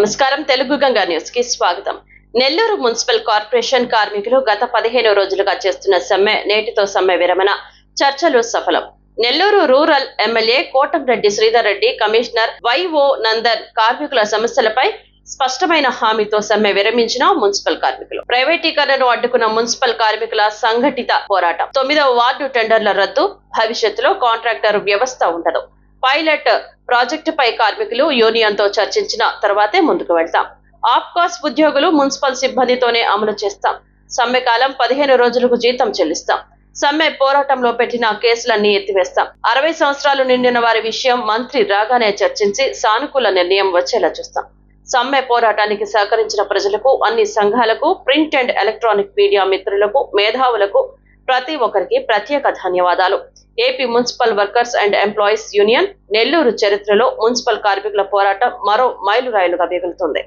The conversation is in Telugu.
నమస్కారం తెలుగు గంగా న్యూస్కి స్వాగతం. నెల్లూరు మున్సిపల్ కార్పొరేషన్ కార్మికులు గత పదిహేను రోజులుగా చేస్తున్న సమ్మె నేటితో సమ్మె విరమణ చర్చలు సఫలం. Nellore rural MLA Kotamreddy Sridhar Reddy commissioner Y O Nandan కార్మికుల సమస్యలపై స్పష్టమైన హామీతో సమ్మె విరమించిన మున్సిపల్ కార్మికులు. ప్రైవేటీకరణను అడ్డుకున్న మున్సిపల్ కార్మికుల సంఘటిత పోరాటం. తొమ్మిదవ వార్డు టెండర్ల రద్దు. భవిష్యత్తులో కాంట్రాక్టర్ వ్యవస్థ ఉండదు. పైలట్ ప్రాజెక్టుపై కార్మికులు యూనియన్తో చర్చించిన తర్వాతే ముందుకు వెళ్తాం. ఆప్కాస్ ఉద్యోగులు మున్సిపల్ సిబ్బందితోనే అమలు చేస్తాం. సమ్మె కాలం పదిహేను రోజులకు జీతం చెల్లిస్తాం. సమ్మె పోరాటంలో పెట్టిన కేసులన్నీ ఎత్తివేస్తాం. అరవై సంవత్సరాలు నిండిన వారి విషయం మంత్రి రాగానే చర్చించి సానుకూల నిర్ణయం వచ్చేలా చూస్తాం. సమ్మె పోరాటానికి సహకరించిన ప్రజలకు అన్ని సంఘాలకు ప్రింట్ అండ్ ఎలక్ట్రానిక్ మీడియా మిత్రులకు మేధావులకు ప్రతి ఒక్కరికి ప్రత్యేక ధన్యవాదాలు. AP municipal workers and employees union Nellore చరిత్రలో మున్సిపల్ కార్మికుల పోరాటం మరో మైలురాయిలుగా మిగులుతుంది.